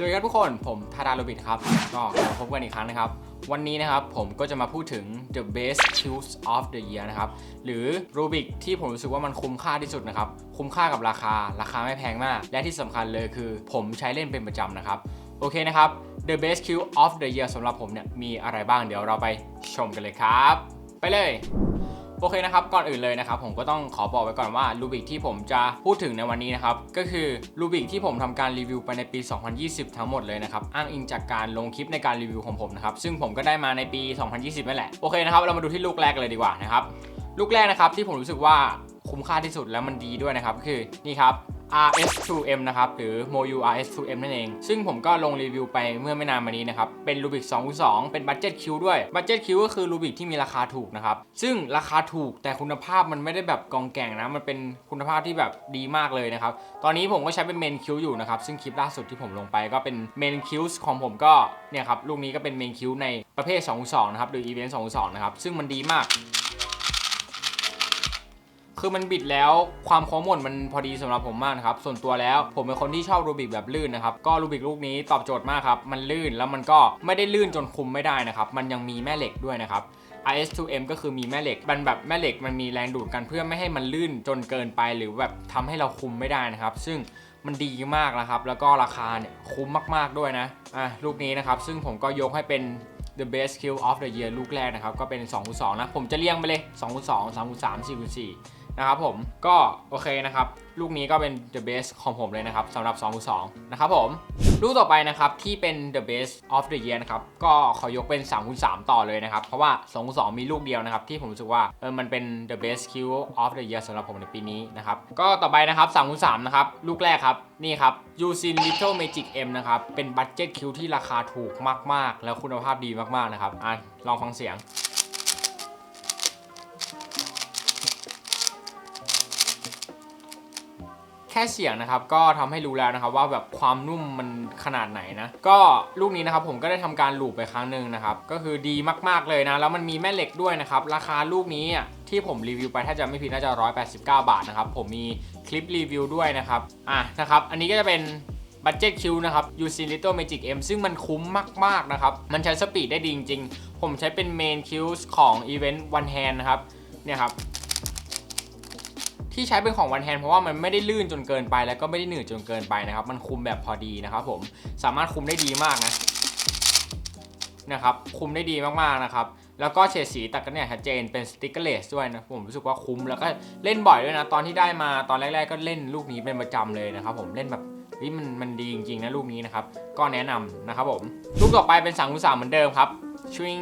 สวัสดีครับทุกคนผมทาดาโรบิทครับ ก็มาพบกันอีกครั้งนะครับ วันนี้นะครับผมก็จะมาพูดถึง the best shoes of the year นะครับ หรือรูบิกที่ผมรู้สึกว่ามันคุ้มค่าที่สุดนะครับ คุ้มค่ากับราคา ราคาไม่แพงมาก และที่สำคัญเลยคือผมใช้เล่นเป็นประจำนะครับ โอเคนะครับ the best shoe of the year สำหรับผมเนี่ยมีอะไรบ้างเดี๋ยวเราไปชมกันเลยครับ ไปเลย โอเคนะครับก่อนอื่นเลยนะครับผมก็ต้องขอบอกไว้ก่อนว่ารูบิกที่ผมจะพูดถึงในวันนี้นะครับก็คือรูบิกที่ผมทำการรีวิวไปในปี 2020 ทั้งหมดเลยนะครับอ้างอิงจากการลงคลิปในการรีวิวของผมนะครับซึ่งผมก็ได้มาในปี 2020นั่นแหละโอเคนะครับเรามาดูที่ลูกแรกเลยดีกว่านะครับลูกแรกนะครับที่ผมรู้สึกว่าคุ้มค่าที่สุดแล้วมันดีด้วยนะครับก็คือนี่ครับ RS2M นะครับ หรือ MoU RS2M นั่นเอง ซึ่งผมก็ลงรีวิวไปเมื่อไม่นานมานี้นะครับ เป็น Rubik 22 เป็นบัตเจ็ตคิวด้วยบัตเจ็ตคิวก็คือ Rubik ที่มีราคาถูกนะครับ ซึ่งราคาถูกแต่คุณภาพมันไม่ได้แบบกองแก่งนะ มันเป็นคุณภาพที่แบบดีมากเลยนะครับ ตอนนี้ผมก็ใช้เป็นเมนคิวอยู่นะครับ ซึ่งคลิปล่าสุดที่ผมลงไปก็เป็นเมนคิวของผมก็เนี่ยครับลูกนี้ก็เป็นเมนคิวในประเภท22นะครับหรืออีเวนต์2นะครับซึ่งมันดีมาก คือมันบิดแล้วความโค้งหมดมันพอดีสำหรับผมมากนะครับ ส่วนตัวแล้วผมเป็นคนที่ชอบรูบิกแบบลื่นนะครับ ก็รูบิกลูกนี้ตอบโจทย์มากครับ มันลื่นแล้วมันก็ไม่ได้ลื่นจนคุมไม่ได้นะครับ มันยังมีแม่เหล็กด้วยนะครับ RS2M ก็คือมีแม่เหล็ก มันแบบแม่เหล็กมันมีแรงดูดกันเพื่อไม่ให้มันลื่นจนเกินไปหรือแบบทำให้เราคุมไม่ได้นะครับ ซึ่งมันดีมากนะครับ แล้วก็ราคาเนี่ยคุ้มมากๆด้วยนะ อะลูกนี้นะครับ ซึ่งผมก็ยกให้เป็น the best kill of the year ลูกแรกนะครับ ก็เป็น2คู2นะ ผมจะเรียงไปเลย2คู2 3คู3 4คู4 นะครับผมก็โอเคนะครับ ลูกนี้ก็เป็น the best ของผมเลยนะครับสำหรับ2คู2นะครับผม ลูกต่อไปนะครับ ที่เป็น the best of the year นะครับ ก็ขอยกเป็น3คู3ต่อเลยนะครับ เพราะว่า2คู2มีลูกเดียวนะครับ ที่ผมรู้สึกว่าเออมันเป็น the best kill of the year สำหรับผมในปีนี้นะครับ ก็ต่อไปนะครับ3คู3นะครับ ลูกแรกครับ นี่ครับ Usin Little Magic M นะครับ เป็นบัตเจ็ตคิวที่ราคาถูกมาก ๆ แล้วคุณภาพดีมากๆนะครับอะลองฟังเสียง ค่เสียงนะครับก็ทำให้รู้แล้วนะครับว่าแบบความนุ่มมันขนาดไหนนะก็ลูกนี้นะครับผมก็ได้ทำการลูบไปครั้งหนึ่งนะครับก็คือดีมากๆเลยนะแล้วมันมีแม่เหล็กด้วยนะครับราคาลูกนี้ที่ผมรีวิวไปถ้าจะไม่ผิดน่าจะ189 บาทนะครับผมมีคลิปรีวิวด้วยนะครับอะนะครับอันนี้ก็จะเป็นบัตเจ็ตคิวนะครับ u s i n Little Magic M ซึ่งมันคุ้มมาก ๆ นะครับ มันใช้สปีดได้ดีจริง ๆ ผมใช้เป็นเมนคิวของ Event One Hand นะครับ เนี่ยครับ ที่ใช้เป็นของวันแฮนเพราะว่ามันไม่ได้ลื่นจนเกินไป แล้วก็ไม่ได้หนืดจนเกินไปนะครับ มันคุมแบบพอดีนะครับผมสามารถคุมได้ดีมากนะนะครับคุมได้ดีมากๆนะครับแล้วก็เฉดสีตัดกันเนี่ยชัดเจนเป็นสติกเกอร์เลสด้วยนะผมรู้สึกว่าคุ้มแล้วก็เล่นบ่อยด้วยนะ ตอนที่ได้มาตอนแรก ๆ ก็เล่นลูกนี้เป็นประจำเลยนะครับผมเล่นแบบเฮ้ยมันมันดีจริงๆนะลูกนี้นะครับก็แนะนำนะครับผมลูกต่อไปเป็น3ามคูสามเหมือนเดิมครับ ชวิง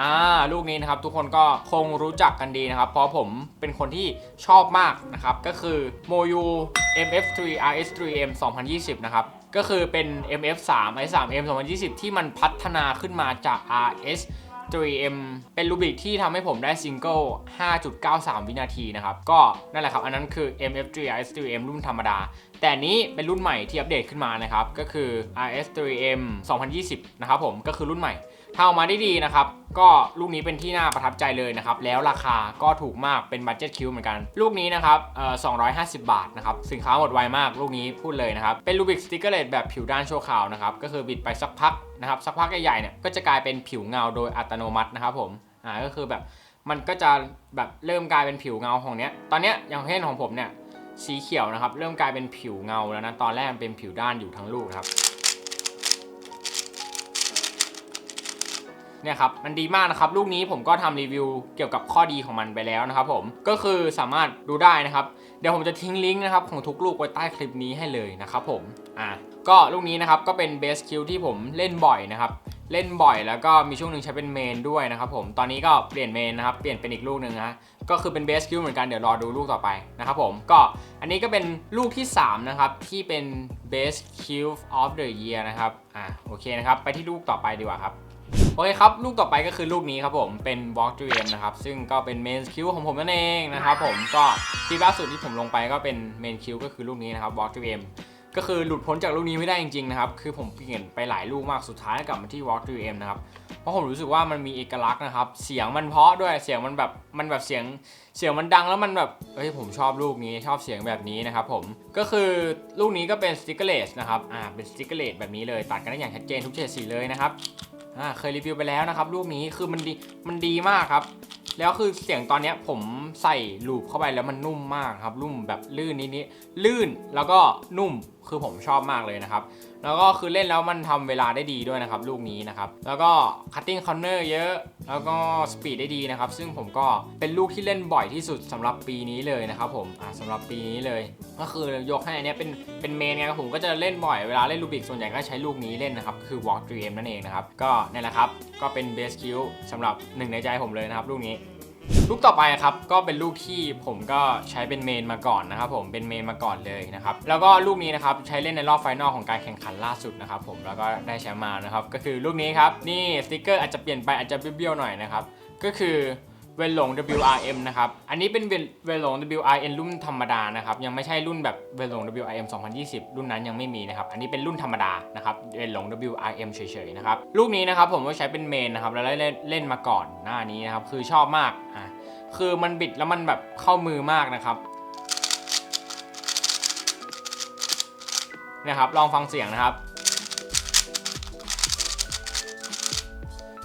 อ่าลูกนี้นะครับทุกคนก็คงรู้จักกันดีนะครับ เพราะผมเป็นคนที่ชอบมากนะครับ ก็คือ MoU MF3 RS3M 2020 นะครับ ก็คือเป็น MF3 i3M 2020 ที่มันพัฒนาขึ้นมาจาก RS 3M เป็นรูบิกที่ทำให้ผมได้ซิงเกิล 5.93 วินาทีนะครับ ก็นั่นแหละครับ อันนั้นคือ MF3 RS3M รุ่นธรรมดา แต่นนี้เป็นรุ่นใหม่ที่อัปเดตขึ้นมานะครับ ก็คือ RS3M 2020 นะครับผม ก็คือรุ่นใหม่ ถ้าออกมาได้ดีนะครับ ก็ลูกนี้เป็นที่น่าประทับใจเลยนะครับ แล้วราคาก็ถูกมากเป็นบัตเจ็ตคิวเหมือนกัน ลูกนี้นะครับเอ่อ250 บาทนะครับ สินค้าหมดไวมากลูกนี้พูดเลยนะครับ เป็นรูบิกสติกเกอร์เลตแบบผิวด้านชั่วคราวนะครับ ก็คือบิดไปสักพักนะครับ สักพักใหญ่ๆเนี่ยก็จะกลายเป็นผิวเงาโดยอัตโนมัตินะครับผมอ่าก็คือแบบมันก็จะแบบเริ่มกลายเป็นผิวเงาของเนี้ย ตอนเนี้ยอย่างเช่นของผมเนี่ยสีเขียวนะครับ เริ่มกลายเป็นผิวเงาแล้วนะ ตอนแรกเป็นผิวด้านอยู่ทั้งลูกครับ เนี่ยครับมันดีมากนะครับลูกนี้ผมก็ทำรีวิวเกี่ยวกับข้อดีของมันไปแล้วนะครับผมก็คือสามารถดูได้นะครับ เดี๋ยวผมจะทิ้งลิงก์นะครับของทุกลูกไว้ใต้คลิปนี้ให้เลยนะครับผมอะก็ลูกนี้นะครับก็เป็นเบสคิวที่ผมเล่นบ่อยนะครับเล่นบ่อยแล้วก็มีช่วงหนึ่งใช้เป็นเมนด้วยนะครับผมตอนนี้ก็เปลี่ยนเมนนะครับเปลี่ยนเป็นอีกลูกหนึ่งนะก็คือเป็นเบสคิวเหมือนกันเดี๋ยวรอดูลูกต่อไปนะครับผมก็อันนี้ก็เป็นลูกที่ 3 นะครับ ที่เป็น best kill of the year นะครับอะโอเคนะครับ ไปที่ลูกต่อไปดีกว่าครับ โอเคครับ ลูกต่อไปก็คือลูกนี้ครับผมเป็น Walk to M นะครับ ซึ่งก็เป็น Main Q ของผมนั่นเองนะครับผมก็คลิปล่าสุดที่ผมลงไปก็เป็น Main Q ก็คือลูกนี้นะครับ Walk to M ก็ก็คือหลุดพ้นจากลูกนี้ไม่ได้จริงๆนะครับ คือผมเปลี่ยนไปหลายลูกมากสุดท้ายกลับมาที่ Walk 3M นะครับเพราะผมรู้สึกว่ามันมีเอกลักษณ์นะครับ เสียงมันเพาะด้วยเสียงมันแบบมันแบบเสียงเสียงมันดังแล้วมันแบบเฮ้ยผมชอบลูกนี้ชอบเสียงแบบนี้นะครับผมก็คือลูกนี้ก็เป็นสติกเกอร์เลสนะครับอ่าเป็นสติกเกอร์เลสแบบนี้เลยตัดกันได้อย่างชัดเจนทุกเฉดสีเลยนะครับ อ่าเคยรีวิวไปแล้วนะครับลูกนี้คือมันดีมันดีมากครับ แล้วคือเสียงตอนนี้ผมใส่ลูปเข้าไปแล้วมันนุ่มมากครับนุ่มแบบลื่นนิดๆลื่นแล้วก็นุ่มคือผมชอบมากเลยนะครับ แล้วก็คือเล่นแล้วมันทำเวลาได้ดีด้วยนะครับลูกนี้นะครับ แล้วก็ cutting corner เยอะ แล้วก็ speed ได้ดีนะครับ ซึ่งผมก็เป็นลูกที่เล่นบ่อยที่สุดสำหรับปีนี้เลยนะครับผมอ่าสำหรับปีนี้เลย ก็คือยกให้อันนี้เป็นเป็นเมนไงครับผมก็จะเล่นบ่อยเวลาเล่นลูบิกส่วนใหญ่ก็ใช้ลูกนี้เล่นนะครับ คือ walk dream นั่นเองนะครับ ก็นี่แหละครับ ก็เป็น best kill สำหรับหนึ่งในใจผมเลยนะครับลูกนี้ ลูกต่อไปครับก็เป็นลูกที่ผมก็ใช้เป็นเมนมาก่อนนะครับผมเป็นเมนมาก่อนเลยนะครับแล้วก็ลูกนี้นะครับใช้เล่นในรอบไฟนอลของการแข่งขันล่าสุดนะครับผมแล้วก็ได้แชมป์มานะครับก็คือลูกนี้ครับนี่สติกเกอร์อาจจะเปลี่ยนไปอาจจะเบี้ยวๆหน่อยนะครับก็คือ เวลหลง WRM นะครับ อันนี้เป็นเวลหลง WRN รุ่นธรรมดานะครับ ยังไม่ใช่รุ่นแบบเวลหลง WRM 2020 รุ่นนั้นยังไม่มีนะครับ อันนี้เป็นรุ่นธรรมดานะครับ เวลหลง WRM เฉยๆนะครับ ลูกนี้นะครับผมก็ใช้เป็นเมนนะครับ แล้วเล่นเล่นมาก่อนหน้านี้นะครับ คือชอบมากอะคือมันบิดแล้วมันแบบเข้ามือมากนะครับนะครับ ลองฟังเสียงนะครับ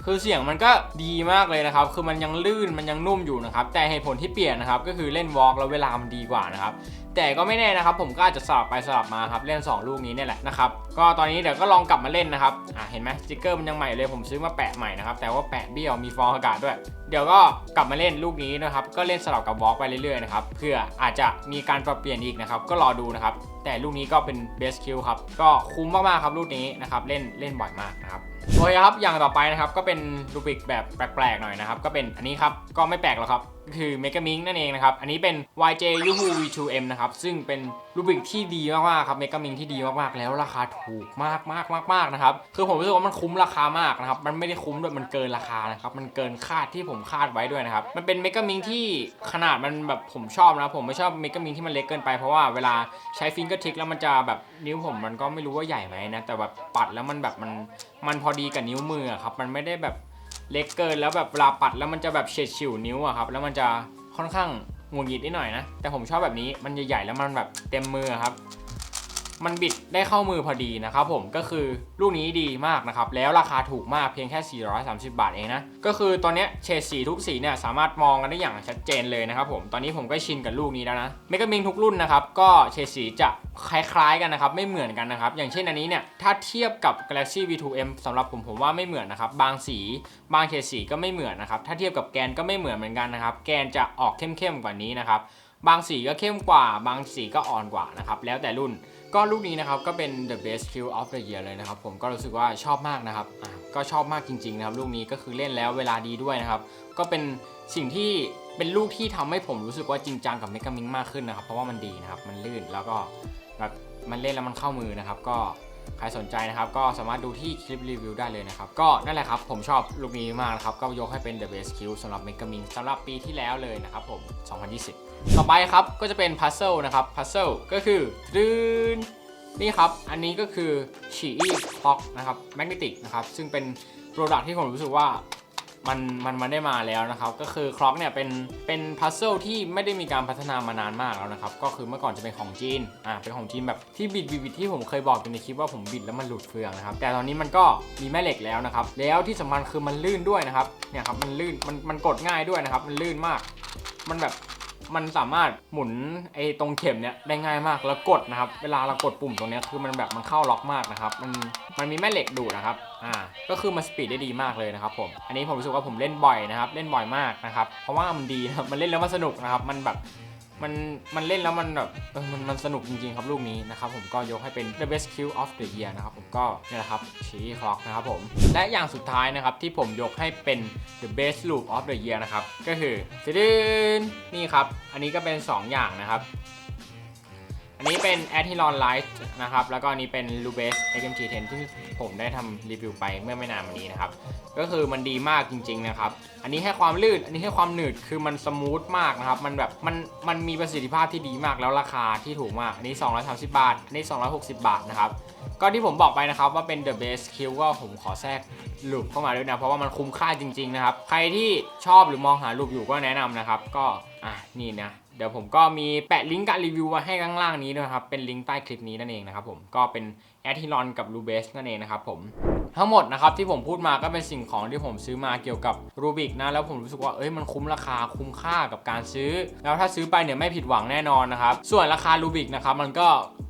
คือเสียงมันก็ดีมากเลยนะครับ คือมันยังลื่นมันยังนุ่มอยู่นะครับ แต่เหตุผลที่เปลี่ยนนะครับ ก็คือเล่นวอล์กแล้วเวลามันดีกว่านะครับ แต่ก็ไม่แน่นะครับ ผมก็อาจจะสลับไปสลับมาครับ เล่น 2 ลูกนี้เนี่ยแหละนะครับ ก็ตอนนี้เดี๋ยวก็ลองกลับมาเล่นนะครับ อ่าเห็นไหมสติกเกอร์มันยังใหม่เลย ผมซื้อมาแปะใหม่นะครับ แต่ว่าแปะเบี้ยว มีฟองอากาศด้วย เดี๋ยวก็กลับมาเล่นลูกนี้นะครับ ก็เล่นสลับกับวอล์กไปเรื่อยๆนะครับ เพื่ออาจจะมีการปรับเปลี่ยนอีกนะครับ ก็รอดูนะครับ แต่ลูกนี้ก็เป็นเบสคิวครับ ก็คุ้มมากๆครับลูกนี้นะครับ เล่นเล่นบ่อยมากนะครับ โอเคครับอย่างต่อไปนะครับก็เป็นรูบิกแบบแปลกๆหน่อยนะครับ ก็เป็นอันนี้ครับก็ไม่แปลกหรอกครับก็คือ Mega m i n นั่นเองนะครับ อันนี้เป็น YJ Yuhu V2M นะครับ ซึ่งเป็นรูบิกที่ดีมากๆครับ Mega m i n ที่ดีมากๆ แล้วราคาถูกมากมากมากมากๆนะครับ คือผมรู้สึกว่ามันคุ้มราคามากนะครับ มันไม่ได้คุ้มด้วยมันเกินราคานะครับ มันเกินคาดที่ผมคาดไว้ด้วยนะครับ มันเป็น Mega m i n ที่ขนาดมันแบบผมชอบนะ ผมไม่ชอบ Mega m i n ที่มันเล็กเกินไป เพราะว่าเวลาใช้ฟิงเกอร์ทิกแล้วมันจะแบบนิ้วผมมันก็ไม่รู้ว่าใหญ่ไหมนะ แต่แบบปัดแล้วมันแบบมันมันพอดีกับนิ้วมือครับ มันไม่ได้แบบ เล็กเกินแล้วแบบเวลาปัดแล้วมันจะแบบเฉดฉิวนิ้วอะครับ แล้วมันจะค่อนข้างหงุดหงิดนิดหน่อยนะ แต่ผมชอบแบบนี้มันใหญ่ๆแล้วมันแบบเต็มมือครับ มันบิดได้เข้ามือพอดีนะครับผมก็คือลูกนี้ดีมากนะครับ แล้วราคาถูกมากเพียงแค่ 430 บาทเองนะ ก็คือตอนนี้เฉดสีทุกสีเนี่ยสามารถมองกันได้อย่างชัดเจนเลยนะครับผมตอนนี้ผมก็ชินกับลูกนี้แล้วนะเมกามิงทุกรุ่นนะครับก็เฉดสีจะคล้ายๆกันนะครับไม่เหมือนกันนะครับอย่างเช่นอันนี้เนี่ยถ้าเทียบกับ Galaxy V2M สำหรับผมผมว่าไม่เหมือนนะครับบางสีบางเฉดสีก็ไม่เหมือนนะครับถ้าเทียบกับแกนก็ไม่เหมือนเหมือนกันนะครับแกนจะออกเข้มๆกว่านี้นะครับ บางสีก็เข้มกว่า บางสีก็อ่อนกว่านะครับ แล้วแต่รุ่น ก็ลูกนี้นะครับก็เป็น the best kill of the year เลยนะครับ ผมก็รู้สึกว่าชอบมากนะครับ ก็ชอบมากจริงๆนะครับ ลูกนี้ก็คือเล่นแล้วเวลาดีด้วยนะครับ ก็เป็นสิ่งที่เป็นลูกที่ทำให้ผมรู้สึกว่าจริงจังกับเมกามิงมากขึ้นนะครับ เพราะว่ามันดีนะครับ มันลื่นแล้วก็แบบมันเล่นแล้วมันเข้ามือนะครับ ก็ ครสนใจนะครับก็สามารถดูที่คลิปรีวิวได้เลยนะครับ ก็นั่นแหละครับ ผมชอบลูกนี้มากครับ ก็ยกให้เป็น the best Q สำหรับเมกามิงสำหรับปีที่แล้วเลยนะครับผม 2020 ต่อไปครับก็จะเป็น puzzle นะครับ puzzle ก็คือดืนนี่ครับ อันนี้ก็คือ c h i i Clock นะครับ Magnetic นะครับ ซึ่งเป็นโปรดักที่ผมรู้สึกว่า มันมันมาได้มาแล้วนะครับ ก็คือคล็อกเนี่ยเป็นเป็นพัซเซิลที่ไม่ได้มีการพัฒนามานานมากแล้วนะครับ ก็คือเมื่อก่อนจะเป็นของจีนอ่าเป็นของจีนแบบที่บิดบิดบิดที่ผมเคยบอกในคลิปว่าผมบิดแล้วมันหลุดเฟืองนะครับ แต่ตอนนี้มันก็มีแม่เหล็กแล้วนะครับ แล้วที่สำคัญคือมันลื่นด้วยนะครับเนี่ยครับมันลื่นมันมันกดง่ายด้วยนะครับ มันลื่นมาก มันแบบ มันสามารถหมุนไอ้ตรงเข็มเนี่ยได้ง่ายมากแล้วกดนะครับ เวลาเรากดปุ่มตรงนี้คือมันแบบมันเข้าล็อกมากนะครับ มันมันมีแม่เหล็กดูดนะครับ อ่า ก็คือมันสปีดได้ดีมากเลยนะครับผม อันนี้ผมรู้สึกว่าผมเล่นบ่อยนะครับ เล่นบ่อยมากนะครับ เพราะว่ามันดีนะครับ มันเล่นแล้วมันสนุกนะครับ มันแบบ มันมันเล่นแล้วมันแบบเออมันมันสนุกจริงๆครับลูกนี้นะครับผมก็ยกให้เป็น the best kill of the year นะครับผมก็เนี่ยแหละครับชีคล็อกนะครับผม และอย่างสุดท้ายนะครับที่ผมยกให้เป็น the best loop of the year นะครับก็คือซิดนี่ครับ อันนี้ก็เป็น 2 อย่างนะครับ อันนี้เป็น a t i l o n Light นะครับ แล้วก็อันนี้เป็น l u b e s XMG10 ที่ผมได้ทำรีวิวไปเมื่อไม่นานมานี้นะครับ ก็คือมันดีมากจริง ๆ นะครับ อันนี้ให้ความลื่น อันนี้ให้ความหนืด คือมันสมูทมากนะครับ มันแบบ มัน มันมีประสิทธิภาพที่ดีมากแล้วราคาที่ถูกมาก อันนี้ 230 บาท อันนี้ 260 บาทนะครับ ก็ที่ผมบอกไปนะครับว่าเป็น the best Q ก็ผมขอแทรกลูปเข้ามาด้วยนะ เพราะว่ามันคุ้มค่าจริง ๆ นะครับ ใครที่ชอบหรือมองหาลูปอยู่ก็แนะนำนะครับ ก็ อะ นี่นะ เดี๋ยวผมก็มีแปะลิงก์การรีวิวไว้ให้ข้างล่างนี้ด้วยครับ เป็นลิงก์ใต้คลิปนี้นั่นเองนะครับผมก็เป็นแอทิลอนกับลูเบสนั่นเองนะครับผมทั้งหมดนะครับที่ผมพูดมาก็เป็นสิ่งของที่ผมซื้อมาเกี่ยวกับรูบิกนะแล้วผมรู้สึกว่าเอ้ยมันคุ้มราคาคุ้มค่ากับการซื้อ แล้วถ้าซื้อไปเนี่ยไม่ผิดหวังแน่นอนนะครับส่วนราคารูบิกนะครับมันก็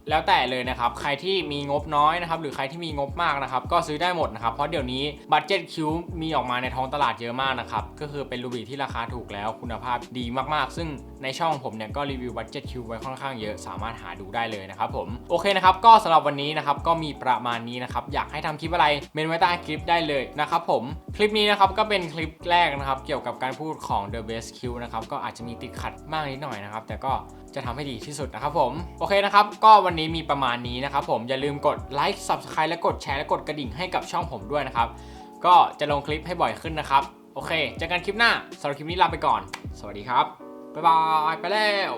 แล้วแต่เลยนะครับ ใครที่มีงบน้อยนะครับ หรือใครที่มีงบมากนะครับ ก็ซื้อได้หมดนะครับ เพราะเดี๋ยวนี้บัตเจ็ตคิวมีออกมาในท้องตลาดเยอะมากนะครับ ก็คือเป็นรูบิกที่ราคาถูกแล้วคุณภาพดีมากๆ ซึ่งในช่องผมเนี่ยก็รีวิวบัตเจ็ตคิวไว้ค่อนข้างเยอะสามารถหาดูได้เลยนะครับผม โอเคนะครับ ก็สำหรับวันนี้นะครับ ก็มีประมาณนี้นะครับ อยากให้ทำคลิปอะไรเมนไว้ใต้คลิปได้เลยนะครับผม คลิปนี้นะครับก็เป็นคลิปแรกนะครับ เกี่ยวกับการพูดของ The Best Q นะครับ ก็อาจจะมีติดขัดมากนิดหน่อยนะครับ แต่ก็ จะทำให้ดีที่สุดนะครับผมโอเคนะครับก็วันนี้มีประมาณนี้นะครับผมอย่าลืมกดไลค์ Subscribe และกดแชร์และกดกระดิ่งให้กับช่องผมด้วยนะครับก็จะลงคลิปให้บ่อยขึ้นนะครับโอเคเจอกันคลิปหน้าสำหรับคลิปนี้ลาไปก่อน สวัสดีครับบ๊ายบายไปแล้ว